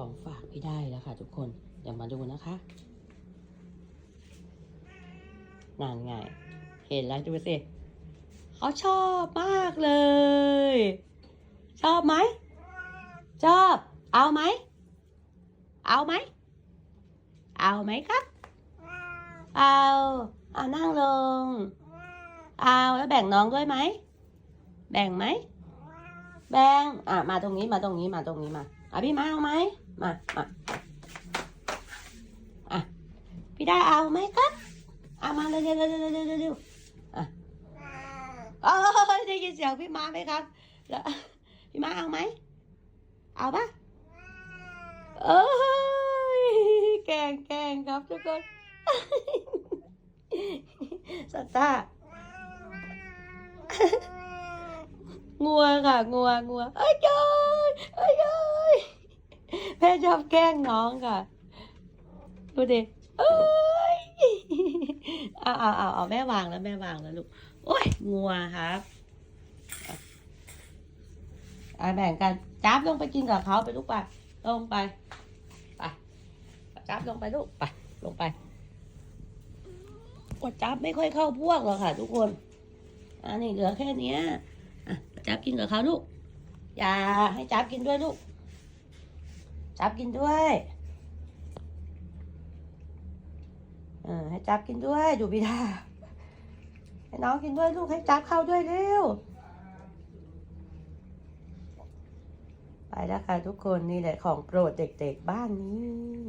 ของฝากพี่ได้แล้วค่ะ ทุกคน เดี๋ยวมาดูนะคะนานไง เห็นแล้วดูสิเขาชอบมากเลย ชอบไหม ชอบ เอาไหม เอาไหม เอาไหมครับ เอาเอานั่งลง เอาแล้วแบ่งน้องด้วยไหม แบ่งไหม แบงอะมาตรงนี้มาตรงนี้มาตรงนี้มาอะพี่มาเอาไหมมามาอะพี่ได้เอาไหมครับเอามาเร็วเร็วเร็วเร็วเร็วเร็วอะโอ้ยได้ยินเสียงพี่มาไหมครับแล้วพี่มาเอาไหมเอาปะเอ้ยแกงแกงครับทุกคนสตา งัวค่ะ งัวงัวเอ้ยเอ้ยเอ้ยเอ้ยแม่ชอบแกล้งน้องค่ะ ดูดิเอ้ยเอาเอาเอาเอาแม่วางแล้วแม่วางแล้วลูกโอ้ยงัวครับอะแบ่งกันจับลงไปกินกับเขาไปลูกไปลงไปไปจับลงไปลูกไปลงไปกดจับไม่ค่อยเข้าพวกหรอกค่ะ ทุกคน อันนี้เหลือแค่เนี้ย จับกินกับเขาลูก อย่าให้จับกินด้วยลูก จับกินด้วยเออให้จับกินด้วยดูพี่ดาให้น้องกินด้วยลูกให้จับเข้าด้วยเร็ว ไปแล้วค่ะทุกคนนี่แหละของโปรดเด็กๆบ้านนี้